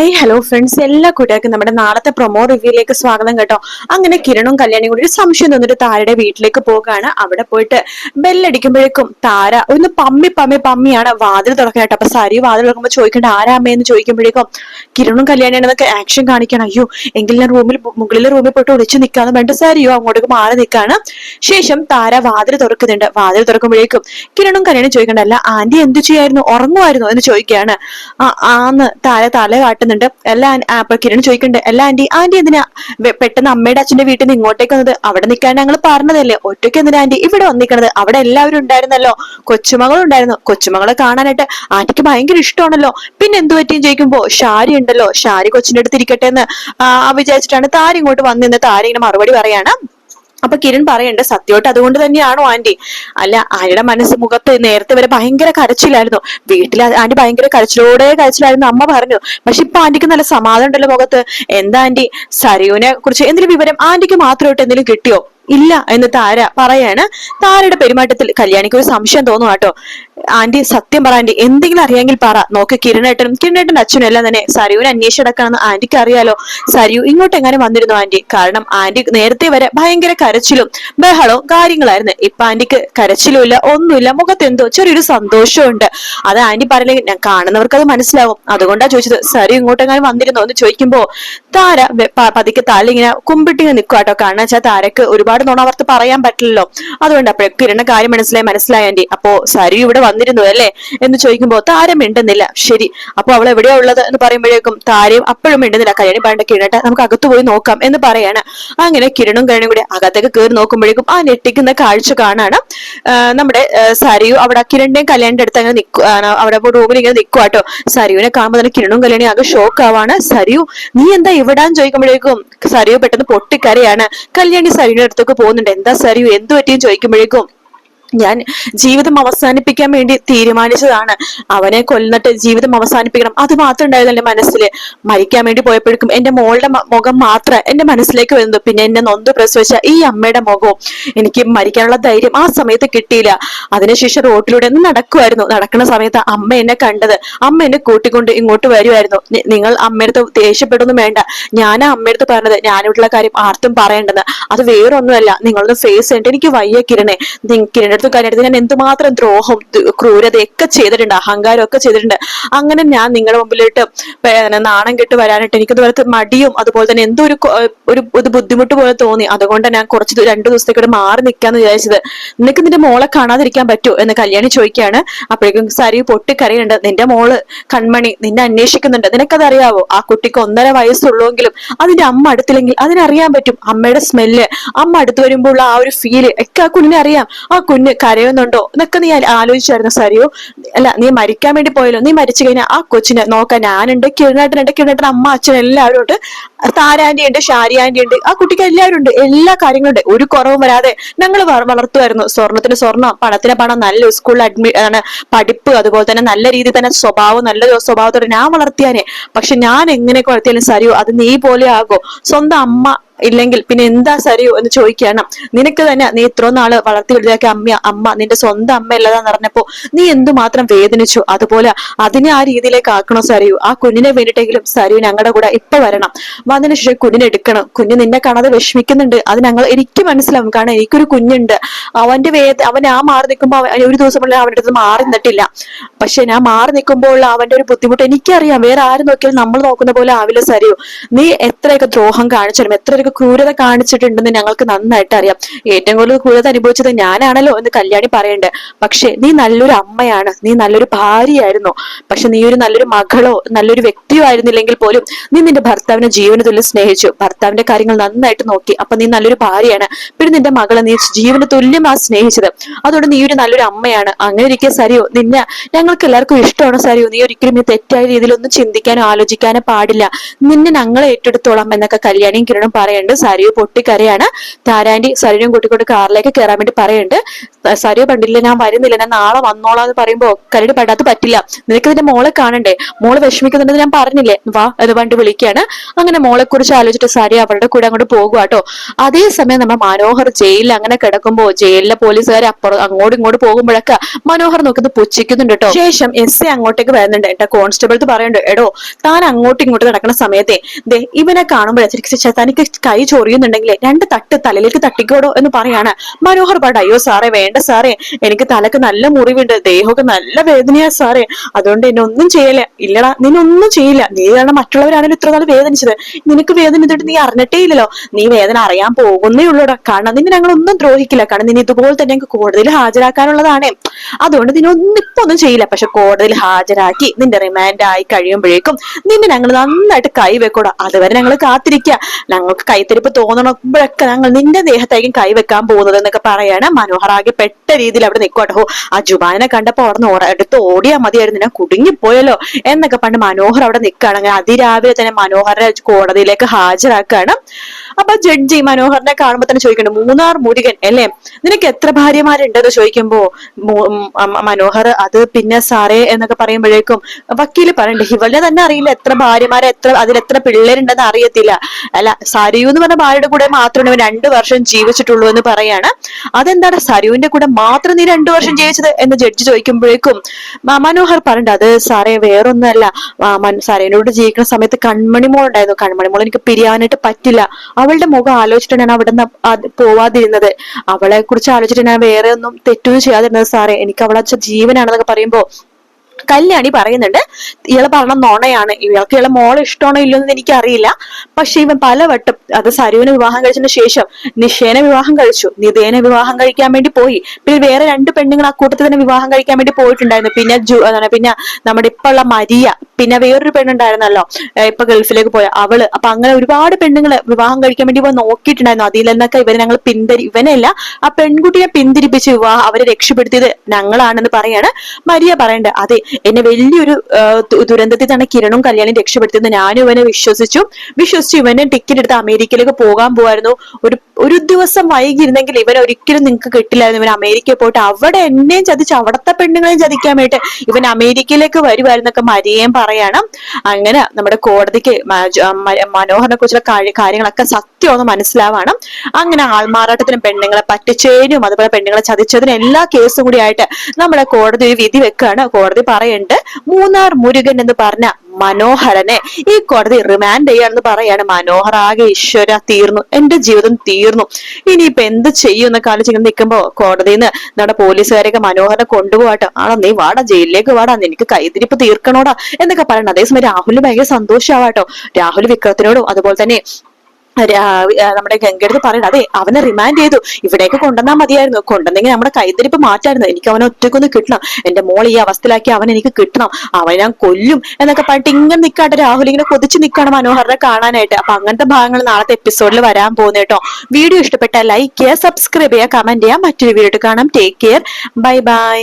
Hi hello friends എല്ലാ കൂട്ടുകാർക്കും നമ്മുടെ നാളത്തെ പ്രൊമോ റിവ്യൂയിലേക്ക് സ്വാഗതം കേട്ടോ. അങ്ങനെ കിരണും കല്യാണിയും കൂടി ഒരു സംശയം തന്നിട്ട് താരയുടെ വീട്ടിലേക്ക് പോകുകയാണ് അവിടെ പോയിട്ട് ബെല്ലടിക്കുമ്പോഴേക്കും താര ഒന്ന് പമ്മി പമ്മി പമ്മിയാണ് വാതിൽ തുറക്കാനായിട്ട് അപ്പൊ സാരി വാതിൽ തുറക്കുമ്പോൾ ചോദിക്കേണ്ട ആരാമ്മയെന്ന് ചോദിക്കുമ്പോഴേക്കും കിരണും കല്യാണിയാണെന്നൊക്കെ ആക്ഷൻ കാണിക്കണം അയ്യോ എങ്കിൽ ഞാൻ റൂമിൽ മുകളിലെ റൂമിൽ പോയിട്ട് ഒളിച്ചു നിൽക്കാന്ന് വേണ്ട സാരിയോ അങ്ങോട്ടേക്ക് മാറി നിൽക്കാണ് ശേഷം താര വാതിൽ തുറക്കുന്നുണ്ട്. വാതിൽ തുറക്കുമ്പോഴേക്കും കിരണും കല്യാണി ചോദിക്കേണ്ട അല്ല ആന്റി എന്ത് ചെയ്യായിരുന്നു? ഉറങ്ങുമായിരുന്നു? എന്ന് ചോദിക്കുകയാണ്. ആ ആന്ന് താര തല കാട്ടുന്നുണ്ട് എല്ലാ അല്ല അപ്പൊ കിരൺ ചോദിക്കുന്നുണ്ട് എല്ലാ ആന്റി ആന്റി എന്തിനാ പെട്ടെന്ന് അമ്മയുടെ അച്ഛന്റെ വീട്ടിൽ നിന്ന് ഇങ്ങോട്ടേക്ക് വന്നത്? അവിടെ നിൽക്കാൻ ഞങ്ങൾ പറഞ്ഞതല്ലേ? ഒറ്റയ്ക്ക് എന്തിനാ ആന്റി? ഇവിടെ വന്നിക്കണത് അവിടെ എല്ലാവരും ഉണ്ടായിരുന്നല്ലോ. കൊച്ചുമകളും ഉണ്ടായിരുന്നു. കൊച്ചുമകളെ കാണാനായിട്ട് ആന്റിക്ക് ഭയങ്കര ഇഷ്ടമാണല്ലോ. പിന്നെ എന്തു പറ്റിയും ചോദിക്കുമ്പോ ഷാരി ഉണ്ടല്ലോ. ഷാരി കൊച്ചിന്റെ അടുത്ത് ഇരിക്കട്ടെ എന്ന് വിചാരിച്ചിട്ടാണ് താരി ഇങ്ങോട്ട് വന്നിരുന്നത് താരി ഇങ്ങനെ മറുപടി പറയാണ്. അപ്പൊ കിരൺ പറയണ്ട സത്യോട്ട് അതുകൊണ്ട് തന്നെയാണോ ആന്റി? അല്ല ആന്റിയുടെ മനസ്സ് മുഖത്ത് നേരത്തെ വരെ ഭയങ്കര കരച്ചിലായിരുന്നു. വീട്ടിൽ ആന്റി ഭയങ്കര കരച്ചിലോടെ കരച്ചിലായിരുന്നു അമ്മ പറഞ്ഞു. പക്ഷെ ഇപ്പൊ ആന്റിക്ക് നല്ല സമാധാനം ഉണ്ടല്ലോ മുഖത്ത്. എന്താ ആന്റി? സരയുവിനെ കുറിച്ച് എന്തെങ്കിലും വിവരം ആന്റിക്ക് മാത്രമായിട്ട് എന്തെങ്കിലും കിട്ടിയോ? ഇല്ല എന്ന് താര പറയാണ്. താരയുടെ പെരുമാറ്റത്തിൽ കല്യാണിക്ക് ഒരു സംശയം തോന്നും കേട്ടോ ആന്റി സത്യം പറ ആന്റി എന്തെങ്കിലും അറിയാമെങ്കിൽ പറ. നോക്ക് കിരണേട്ടനും കിരണേട്ടൻ അച്ഛനും എല്ലാം തന്നെ സരയുവിനെ അന്വേഷിച്ചടക്കാണെന്ന് ആന്റിക്ക് അറിയാലോ. സരു ഇങ്ങോട്ട് എങ്ങനെ വന്നിരുന്നു ആന്റി? കാരണം ആന്റി നേരത്തെ വരെ ഭയങ്കര കരച്ചിലും ബഹളവും കാര്യങ്ങളായിരുന്നു. ഇപ്പൊ ആന്റിക്ക് കരച്ചിലും ഇല്ല ഒന്നുമില്ല. മുഖത്ത് എന്തോ ചെറിയൊരു സന്തോഷമുണ്ട് അത് ആന്റി പറഞ്ഞില്ലെങ്കിൽ ഞാൻ കാണുന്നവർക്ക് അത് മനസ്സിലാവും. അതുകൊണ്ടാ ചോദിച്ചത് സരി ഇങ്ങോട്ട് എങ്ങനെ വന്നിരുന്നോ എന്ന് ചോദിക്കുമ്പോ താര പതിക്ക് താലിങ്ങനെ ഇങ്ങനെ കുമ്പിട്ടിങ്ങനെ കേട്ടോ. കാരണം വെച്ചാൽ താരക്ക് ഒരുപാട് നുണ അവർക്ക് പറയാൻ പറ്റില്ലല്ലോ. അതുകൊണ്ട് അപ്പോഴേ കിരണ കാര്യം മനസ്സിലായി മനസ്സിലായി ആന്റി. അപ്പോ സരി ഇവിടെ വന്നിരുന്നു അല്ലേ? എന്ന് ചോദിക്കുമ്പോൾ താരം മിണ്ടുന്നില്ല. ശരി അപ്പൊ അവൾ എവിടെയാ ഉള്ളത് എന്ന് പറയുമ്പോഴേക്കും താരയും അപ്പോഴും മിണ്ടുന്നില്ല. കല്യാണി പണ്ട് കിരണട്ടെ നമുക്ക് അകത്ത് പോയി നോക്കാം എന്ന് പറയാണ്. അങ്ങനെ കിരണും കിരണും കൂടി അകത്തേക്ക് കയറി നോക്കുമ്പോഴേക്കും ആ ഞെട്ടിക്കുന്ന കാഴ്ച കാണാണ്. നമ്മുടെ സരിയു അവിടെ കിരണിന്റെയും കല്യാണിന്റെ അടുത്ത് അങ്ങനെ നിൽക്കുക അവിടെ റൂമിൽ ഇങ്ങനെ നിൽക്കുവാട്ടോ സരിയുവിനെ കാണുമ്പോൾ തന്നെ കിരണും കല്യാണി ആകെ ഷോക്ക് ആവാണ്. സരിയു നീ എന്താ ഇവിടാന്ന് ചോദിക്കുമ്പോഴേക്കും? സരിയു പെട്ടെന്ന് പൊട്ടിക്കരയാണ്. കല്യാണി സരിയുടെ അടുത്തേക്ക് പോകുന്നുണ്ട്. എന്താ സരിയു? എന്ത് പറ്റിയും ചോദിക്കുമ്പോഴേക്കും ഞാൻ ജീവിതം അവസാനിപ്പിക്കാൻ വേണ്ടി തീരുമാനിച്ചതാണ്. അവനെ കൊല്ലിട്ട് ജീവിതം അവസാനിപ്പിക്കണം. അത് മാത്രം ഉണ്ടായിരുന്നു എന്റെ മനസ്സിൽ മരിക്കാൻ വേണ്ടി പോയപ്പോഴേക്കും എന്റെ മോളുടെ മുഖം മാത്രം എന്റെ മനസ്സിലേക്ക് വരുന്നു. പിന്നെ എന്നെ നൊന്ത് പ്രസവിച്ച ഈ അമ്മയുടെ മുഖവും എനിക്ക് മരിക്കാനുള്ള ധൈര്യം ആ സമയത്ത് കിട്ടിയില്ല. അതിനുശേഷം റോട്ടിലൂടെ ഒന്ന് നടക്കുമായിരുന്നു നടക്കുന്ന സമയത്ത് അമ്മ എന്നെ കണ്ടത്. അമ്മ എന്നെ കൂട്ടിക്കൊണ്ട് ഇങ്ങോട്ട് വരുമായിരുന്നു നിങ്ങൾ അമ്മയടുത്ത് ദേഷ്യപ്പെടുന്നു വേണ്ട. ഞാൻ അമ്മയടുത്ത് പറഞ്ഞത്. ഞാനിവിടുള്ള കാര്യം ആർത്തും പറയേണ്ടെന്ന്. അത് വേറൊന്നുമല്ല. നിങ്ങളൊന്ന് ഫേസ് ചെയ്യേണ്ട എനിക്ക് വയ്യ കിരണേ. കിരണടുത്ത് കഴിഞ്ഞിട്ട് ഞാൻ എന്തുമാത്രം ദ്രോഹം ക്രൂരതയൊക്കെ ചെയ്തിട്ടുണ്ട് അഹങ്കാരം ഒക്കെ ചെയ്തിട്ടുണ്ട്. അങ്ങനെ ഞാൻ നിങ്ങളുടെ മുമ്പിലിട്ട് നാണം കെട്ട് വരാനായിട്ട് എനിക്ക് ഇതുപോലത്തെ മടിയും അതുപോലെ തന്നെ എന്തോ ഒരു ഒരു ബുദ്ധിമുട്ട് പോലെ തോന്നി. അതുകൊണ്ട് ഞാൻ കുറച്ച് രണ്ടു ദിവസത്തേക്കൂടെ മാറി നിൽക്കാന്ന് വിചാരിച്ചത്. നിനക്ക് നിന്റെ മോളെ കാണാതിരിക്കാൻ പറ്റുമോ എന്ന് കല്യാണി ചോദിക്കുകയാണ്. അപ്പോഴേക്കും സരി പൊട്ടിക്കരയുണ്ട് നിന്റെ മോൾ കൺമണി നിന്നെ അന്വേഷിക്കുന്നുണ്ട്. നിനക്കതറിയാവോ? ആ കുട്ടിക്ക് ഒന്നര വയസ്സുള്ളൂവെങ്കിലും അതിന്റെ അമ്മ അടുത്തില്ലെങ്കിൽ അതിനറിയാൻ പറ്റും. അമ്മയുടെ സ്മെല്ല് അമ്മ അടുത്ത് വരുമ്പോൾ ആ ഒരു ഫീൽ ഒക്കെ ആ കുഞ്ഞിനെ അറിയാം ആ കുഞ്ഞ് കരയുന്നുണ്ടോ? എന്നൊക്കെ നീ ആലോചിച്ചായിരുന്നു സരിയോ. അല്ല നീ മരിക്കാൻ വേണ്ടി പോയല്ലോ. നീ മരിച്ചു കഴിഞ്ഞാൽ ആ കൊച്ചിനെ നോക്കാൻ ഞാനുണ്ട് കിരണേട്ടനുണ്ട് കിരണേട്ടൻ അമ്മ അച്ഛൻ എല്ലാവരും ഉണ്ട്. താരാന്റി ഉണ്ട് ഷാരി ആന്റി ഉണ്ട്. ആ കുട്ടിക്ക് എല്ലാവരും ഉണ്ട്. എല്ലാ കാര്യങ്ങളും ഉണ്ട്. ഒരു കുറവും വരാതെ ഞങ്ങൾ വളർത്തുമായിരുന്നു. സ്വർണത്തിന് സ്വർണം പണത്തിന് പണം നല്ല സ്കൂളിൽ അഡ്മി പഠിപ്പ് അതുപോലെ തന്നെ നല്ല രീതിയിൽ തന്നെ സ്വഭാവം നല്ല സ്വഭാവത്തോടെ ഞാൻ വളർത്തിയാനെ. പക്ഷെ ഞാൻ എങ്ങനെ വളർത്തിയാലും സരിയോ അത് നീ പോലെ ആകോ. സ്വന്തം അമ്മ ഇല്ലെങ്കിൽ പിന്നെ എന്താ സരിയോ എന്ന് ചോദിക്കണം നിനക്ക് തന്നെ നീ ഇത്ര നാൾ വളർത്തി വലുതാക്കിയ അമ്മ അമ്മ നിന്റെ സ്വന്തം അമ്മ അല്ലതാന്ന് പറഞ്ഞപ്പോ നീ എന്തുമാത്രം വേദനിച്ചു? അതുപോലെ അതിനെ ആ രീതിയിലേക്ക് ആക്കണോ സരിയു? ആ കുഞ്ഞിനെ വേണ്ടിട്ടെങ്കിലും സരിയു ഞങ്ങളുടെ കൂടെ ഇപ്പൊ വരണം. വന്നതിന് ശേഷം കുഞ്ഞിനെ എടുക്കണം. കുഞ്ഞ് നിന്നെ കാണാതെ വിഷമിക്കുന്നുണ്ട്. അത് ഞങ്ങൾ എനിക്ക് മനസ്സിലാവും. കാരണം എനിക്കൊരു കുഞ്ഞുണ്ട്. അവന്റെ വേദ അവൻ ആ മാറി നിൽക്കുമ്പോൾ ഒരു ദിവസം അവന്റെ അടുത്ത് മാറി നിന്നിട്ടില്ല. പക്ഷെ ഞാൻ മാറി നിൽക്കുമ്പോൾ അവന്റെ ഒരു ബുദ്ധിമുട്ട് എനിക്കറിയാം. വേറെ ആരും നോക്കിയാലും നമ്മൾ നോക്കുന്ന പോലെ ആവില്ല സരിയു. നീ എത്രയൊക്കെ ദ്രോഹം കാണിച്ചാലും എത്രയൊക്കെ ക്രൂരത കാണിച്ചിട്ടുണ്ടെന്ന് ഞങ്ങൾക്ക് നന്നായിട്ട് അറിയാം. ഏറ്റവും കൂടുതൽ ക്രൂരത അനുഭവിച്ചത് ഞാനാണല്ലോ എന്ന് കല്യാണി പറയണ്ടേ. പക്ഷെ നീ നല്ലൊരു അമ്മയാണ്. നീ നല്ലൊരു ഭാര്യയായിരുന്നു. പക്ഷെ നീ ഒരു നല്ലൊരു മകളോ നല്ലൊരു വ്യക്തിയോ ആയിരുന്നില്ലെങ്കിൽ പോലും നീ നിന്റെ ഭർത്താവിനെ ജീവന സ്നേഹിച്ചു. ഭർത്താവിന്റെ കാര്യങ്ങൾ നന്നായിട്ട് നോക്കി. അപ്പൊ നീ നല്ലൊരു ഭാര്യയാണ്. പിന്നെ നിന്റെ മകളെ നീ ജീവന തുല്യമാ സ്നേഹിച്ചത്. അതുകൊണ്ട് നീ ഒരു നല്ലൊരു അമ്മയാണ്. അങ്ങനെ ഇരിക്കുക സരിയോ നിന്നെ ഞങ്ങൾക്ക് എല്ലാവർക്കും ഇഷ്ടമാണ് സരിയോ. നീ ഒരിക്കലും ഈ തെറ്റായ രീതിയിലൊന്നും ചിന്തിക്കാനോ ആലോചിക്കാനോ പാടില്ല. നിന്നെ ഞങ്ങളെ ഏറ്റെടുത്തോളാം എന്നൊക്കെ കല്യാണിയും കിരണും പറയണ്ട്. പറയുന്നുണ്ട്. സരിയു പൊട്ടിക്കരയാണ്. താരാന്റി സരിയും കൂട്ടിക്കൊണ്ട് കാറിലേക്ക് കയറാൻ വേണ്ടി പറയുന്നുണ്ട്. സരിയു പണ്ടില്ല ഞാൻ വരുന്നില്ല ഞാൻ നാളെ വന്നോളാം എന്ന് പറയുമ്പോ കരടി പെടാത്ത പറ്റില്ല. നിനക്ക് ഇതിന്റെ മോളെ കാണണ്ടേ? മോൾ വിഷമിക്കുന്നുണ്ടെന്ന് ഞാൻ പറഞ്ഞില്ലേ? വാ എന്ന് പണ്ട് വിളിക്കുകയാണ് അങ്ങനെ മോളെ കുറിച്ച് ആലോചിച്ചിട്ട് സരി അവരുടെ കൂടെ അങ്ങോട്ട് പോകുക കേട്ടോ അതേസമയം നമ്മൾ മനോഹർ ജയിലിൽ അങ്ങനെ കിടക്കുമ്പോ ജയിലിലെ പോലീസുകാർ അപ്പുറം അങ്ങോട്ടും ഇങ്ങോട്ട് പോകുമ്പോഴൊക്കെ മനോഹർ നോക്കുന്നത് പുച്ഛിക്കുന്നുണ്ട് കേട്ടോ ശേഷം എസ് അങ്ങോട്ടേക്ക് വരുന്നുണ്ട്. എന്റെ കോൺസ്റ്റബിൾ പറയുന്നുണ്ട്. എടോ താൻ അങ്ങോട്ടും ഇങ്ങോട്ടും നടക്കുന്ന സമയത്തെ ദേ ഇവനെ കാണുമ്പോഴേ തനിക്ക് കൈ ചൊറിയുന്നുണ്ടെങ്കിൽ രണ്ട് തട്ട് തലയിലേക്ക് തട്ടിക്കോടോ എന്ന് പറയാണ്. മനോഹർ പാട് അയ്യോ സാറേ വേണ്ട സാറേ എനിക്ക് തലക്ക് നല്ല മുറിവുണ്ട് ദേഹമൊക്കെ നല്ല വേദനയാ സാറേ. അതുകൊണ്ട് എന്നെ ഒന്നും ചെയ്യല ഇല്ലടാ നിന്നൊന്നും ചെയ്യില്ല. നീ കാരണം മറ്റുള്ളവരാണെങ്കിലും ഇത്ര നാൾ വേദനിച്ചത്. നിനക്ക് വേദന ഇതിട്ട് നീ അറിഞ്ഞിട്ടേ ഇല്ലല്ലോ. നീ വേദന അറിയാൻ പോകുന്നേ ഉള്ളൂടാ. കാരണം നിന്നെ ഞങ്ങൾ ഒന്നും ദ്രോഹിക്കില്ല. കാരണം നിന്നെ ഇതുപോലെ തന്നെ ഞങ്ങൾക്ക് കോടതിയിൽ ഹാജരാക്കാനുള്ളതാണ്. അതുകൊണ്ട് നിന്നെ ഒന്നും ഇപ്പൊ ഒന്നും ചെയ്യില്ല. പക്ഷെ കോടതിയിൽ ഹാജരാക്കി നിന്റെ റിമാൻഡ് ആയി കഴിയുമ്പോഴേക്കും നിന്നെ ഞങ്ങൾ നന്നായിട്ട് കൈവെക്കൂടാ അതുവരെ ഞങ്ങൾ കാത്തിരിക്കുക ഞങ്ങൾക്ക് കൈത്തിരിപ്പ് തോന്നണമ്പോഴൊക്കെ ഞങ്ങൾ നിന്റെ ദേഹത്തായിരിക്കും കൈവെക്കാൻ പോകുന്നത് എന്നൊക്കെ പറയാണ്. മനോഹറാകെ പെട്ട രീതിയിൽ അവിടെ നിൽക്കോട്ടോ ആ ജുബാനെ കണ്ടപ്പോ അവിടെ നിന്ന് അടുത്ത് ഓടിയാ മതിയായിരുന്നു. ഞാൻ കുടുങ്ങിപ്പോയല്ലോ എന്നൊക്കെ പണ്ട് മനോഹർ അവിടെ നിൽക്കുകയാണ് അങ്ങനെ അതിരാവിലെ തന്നെ മനോഹരെ കോടതിയിലേക്ക് ഹാജരാക്കുകയാണ് അപ്പൊ ജഡ്ജി മനോഹറിനെ കാണുമ്പോ തന്നെ ചോദിക്കണ്ട് മൂന്നാർ മുരുകൻ അല്ലേ? നിനക്ക് എത്ര ഭാര്യമാരുണ്ടെന്ന് ചോദിക്കുമ്പോ മനോഹർ അത് പിന്നെ സാറേ എന്നൊക്കെ പറയുമ്പോഴേക്കും വക്കീൽ പറയണ്ടേ ഇവളെ തന്നെ അറിയില്ല എത്ര ഭാര്യമാരെ എത്ര അതിൽ എത്ര പിള്ളേരുണ്ടെന്ന് അറിയത്തില്ല. അല്ല സരിയു എന്ന് പറഞ്ഞ ഭാര്യയുടെ കൂടെ മാത്രമേ രണ്ടു വർഷം ജീവിച്ചിട്ടുള്ളൂ എന്ന് പറയാണ്. അതെന്താണ്? സരിയുവിന്റെ കൂടെ മാത്രം നീ രണ്ടു വർഷം ജീവിച്ചത് എന്ന് ജഡ്ജി ചോദിക്കുമ്പോഴേക്കും മനോഹർ പറഞ്ഞിട്ട് അത് സാറേ വേറൊന്നല്ല സാറേനോട് ജീവിക്കുന്ന സമയത്ത് കൺമണി മോൾ ഉണ്ടായിരുന്നു കൺമണി മോൾ എനിക്ക് പിരിയാനായിട്ട് പറ്റില്ല. അവളുടെ മുഖം ആലോചിച്ചിട്ടാണ് ഞാൻ അവിടെ നിന്ന് പോവാതിരുന്നത്. അവളെ കുറിച്ച് ആലോചിച്ചിട്ട് ഞാൻ വേറെ ഒന്നും തെറ്റൊന്നും ചെയ്യാതിരുന്നത് സാറേ. എനിക്ക് അവളെ ജീവനാണെന്നൊക്കെ പറയുമ്പോ കല്യാണി പറയുന്നുണ്ട് ഇയാൾ പറഞ്ഞ നോണയാണ് ഇയാൾക്ക് ഇയാളെ മോളെ ഇഷ്ടമാണോ ഇല്ലയോ എന്ന് എനിക്കറിയില്ല. പക്ഷെ ഇവൻ പലവട്ടം അത് സരുവിനെ വിവാഹം കഴിച്ചതിന് ശേഷം നിഷേനെ വിവാഹം കഴിച്ചു നിതേനെ വിവാഹം കഴിക്കാൻ വേണ്ടി പോയി. പിന്നെ വേറെ രണ്ട് പെണ്ണുങ്ങൾ ആ കൂട്ടത്തിൽ തന്നെ വിവാഹം കഴിക്കാൻ വേണ്ടി പോയിട്ടുണ്ടായിരുന്നു. പിന്നെ പിന്നെ നമ്മുടെ ഇപ്പൊ ഉള്ള മരിയ പിന്നെ വേറൊരു പെണ്ണുണ്ടായിരുന്നല്ലോ ഇപ്പൊ ഗൾഫിലേക്ക് പോയ അവൾ. അപ്പൊ അങ്ങനെ ഒരുപാട് പെണ്ണുങ്ങൾ വിവാഹം കഴിക്കാൻ വേണ്ടി പോയി നോക്കിയിട്ടുണ്ടായിരുന്നു. അതിൽ നിന്നൊക്കെ ഇവരെ ഞങ്ങൾ പിന്തിരി ഇവനല്ല ആ പെൺകുട്ടിയെ പിന്തിരിപ്പിച്ച് വിവാഹം അവരെ രക്ഷപ്പെടുത്തിയത് ഞങ്ങളാണെന്ന് പറയാണ് മരിയ പറയണ്ടേ. അതെ എന്നെ വലിയൊരു ദുരന്തത്തിൽ തന്നെ കിരണും കല്യാണം രക്ഷപ്പെടുത്തിയത് ഞാനും ഇവനെ വിശ്വസിച്ചു വിശ്വസിച്ചു ഇവനെ ടിക്കറ്റ് എടുത്ത് അമേരിക്കയിലേക്ക് പോകാൻ പോകായിരുന്നു ഒരു ഒരു ദിവസം വൈകിയിരുന്നെങ്കിൽ ഇവൻ ഒരിക്കലും നിങ്ങൾക്ക് കിട്ടില്ലായിരുന്നു. ഇവൻ അമേരിക്കയിൽ പോയിട്ട് അവിടെ എന്നെയും ചതിച്ച് അവിടത്തെ പെണ്ണുങ്ങളെയും ചതിക്കാൻ വേണ്ടി ഇവൻ അമേരിക്കയിലേക്ക് വരുമായിരുന്നൊക്കെ മരിയേം പറയണം. അങ്ങനെ നമ്മുടെ കോടതിക്ക് മനോഹരനെ കുറിച്ചുള്ള കാര്യങ്ങളൊക്കെ കാര്യങ്ങളൊക്കെ സത്യമെന്ന് മനസ്സിലാവണം. അങ്ങനെ ആൾമാറാട്ടത്തിനും പെണ്ണുങ്ങളെ പറ്റിച്ചതിനും അതുപോലെ പെണ്ണുങ്ങളെ ചതിച്ചതിനും എല്ലാ കേസും കൂടി ആയിട്ട് നമ്മുടെ കോടതി ഒരു വിധി വെക്കുകയാണ് കോടതി പറയുന്നുണ്ട് മൂന്നാർ മുരുകൻ എന്ന് പറഞ്ഞ മനോഹരനെ ഈ കോടതി റിമാൻഡ് ചെയ്യാണെന്ന് പറയാണ്. മനോഹർ ആകെ ഈശ്വര തീർന്നു എന്റെ ജീവിതം തീർന്നു. ഇനിയിപ്പൊ എന്ത് ചെയ്യും എന്നൊക്കെ ആലോചിച്ച് ഇങ്ങനെ നിൽക്കുമ്പോ കോടതിയിൽ നിന്ന് നമ്മുടെ പോലീസുകാരെയൊക്കെ മനോഹരനെ കൊണ്ടുപോകട്ടെ. ആണോ നീ വാടാ ജയിലിലേക്ക് വാടാ നിനക്ക് കൈതിരിപ്പ് തീർക്കണോടാ എന്നൊക്കെ പറയണം അതേസമയം രാഹുലിന് ഭയങ്കര സന്തോഷമാവാട്ടോ രാഹുൽ വിക്രത്തിനോടും അതുപോലെ തന്നെ നമ്മുടെ ഗംഗടുത്ത് പറയണം അതെ അവനെ റിമാൻഡ് ചെയ്തു. ഇവിടേക്ക് കൊണ്ടുവന്നാൽ മതിയായിരുന്നു. കൊണ്ടുവന്നെങ്കിൽ നമ്മുടെ കൈത്തിരിപ്പ് മാറ്റായിരുന്നു. എനിക്ക് അവനെ ഒറ്റക്കൊന്ന് കിട്ടണം. എന്റെ മോൾ ഈ അവസ്ഥയിലാക്കി അവൻ എനിക്ക് കിട്ടണം. അവൻ ഞാൻ കൊല്ലും. എന്നൊക്കെ പറഞ്ഞിട്ട് ഇങ്ങനെ നിൽക്കാട്ടെ രാഹുൽ ഇങ്ങനെ കൊതിച്ച് നിൽക്കണം മനോഹറിനെ കാണാനായിട്ട്. അപ്പൊ അങ്ങനത്തെ ഭാഗങ്ങൾ നാളത്തെ എപ്പിസോഡിൽ വരാൻ പോകുന്ന കേട്ടോ. വീഡിയോ ഇഷ്ടപ്പെട്ടാൽ ലൈക്ക് ചെയ്യുക സബ്സ്ക്രൈബ് ചെയ്യുക കമന്റ് ചെയ്യുക. മറ്റൊരു വീഡിയോ കാണാം. Take care bye bye